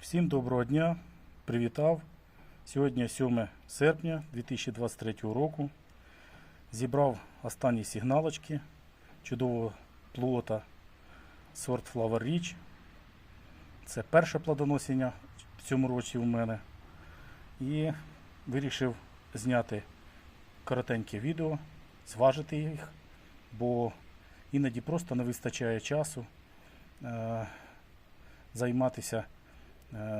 Всім доброго дня, привітав. Сьогодні 7 серпня 2023 року. Зібрав останні сигналочки чудового плота сорт Flower Rich. Це перше плодоносіння в цьому році у мене. І вирішив зняти коротеньке відео, зважити їх, бо іноді просто не вистачає часу е, займатися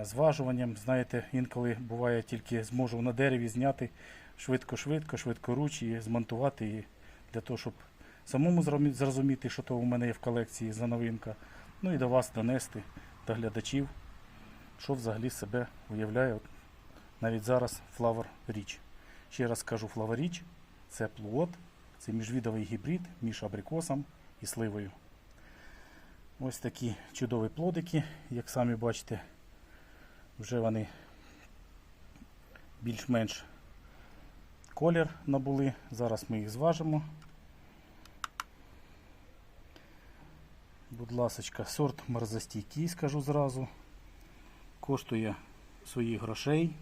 зважуванням. Знаєте, інколи буває тільки зможу на дереві зняти швидко-швидко, швидкоруч і змонтувати її для того, щоб самому зрозуміти, що то у мене є в колекції за новинка. Ну і до вас донести, до глядачів, що взагалі себе уявляє навіть зараз Flower Rich. Ще раз скажу, Flower Rich – це плод, це міжвідовий гібрид між абрикосом і сливою. Ось такі чудові плодики, як самі бачите, вже вони більш-менш колір набули. Зараз ми їх зважимо. Будь ласочка, сорт мерзостійкий, скажу зразу. Коштує своїх грошей.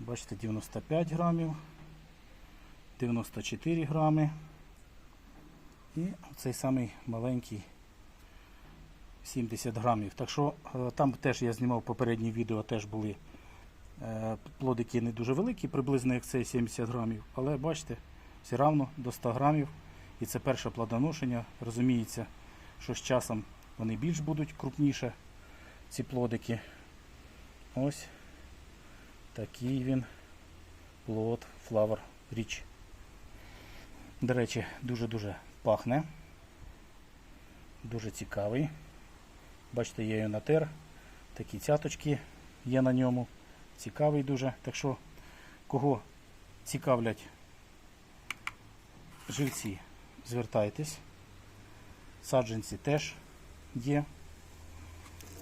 Бачите, 95 грамів, 94 грами. І цей самий маленький 70 грамів. Так що е, там теж я знімав попередні відео, теж були е, плодики не дуже великі, приблизно як цей 70 грамів. Але бачите, все равно до 100 грамів. І це перше плодоношення. Розуміється, що з часом вони більш будуть крупніше, ці плодики. Ось такий він плод Flower Rich. До речі, дуже-дуже пахне. Дуже цікавий. Бачите, є його натер. Такі цяточки є на ньому. Цікавий дуже. Так що, кого цікавлять живці, звертайтесь. Саджанці теж є.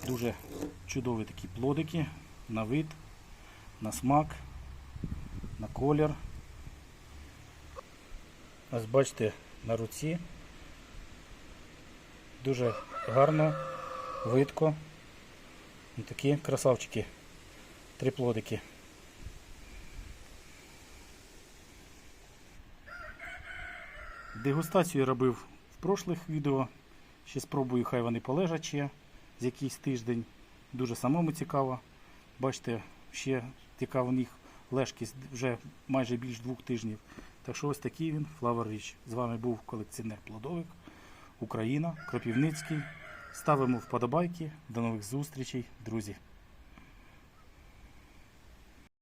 Дуже чудові такі плодики на вид, на смак, на колір. Ось бачите на руці. Дуже гарно, видко. Ось Такі красавчики. Три плодики. Дегустацію я робив в прошлих відео. Ще спробую, хай вони полежать ще з якийсь тиждень. Дуже самому цікаво. Бачите, ще яка у них лежкість вже майже більш двох тижнів. Так що ось такий він Flower Rich. З вами був колекціонер плодовик Україна, Кропівницький. Ставимо вподобайки. До нових зустрічей, друзі.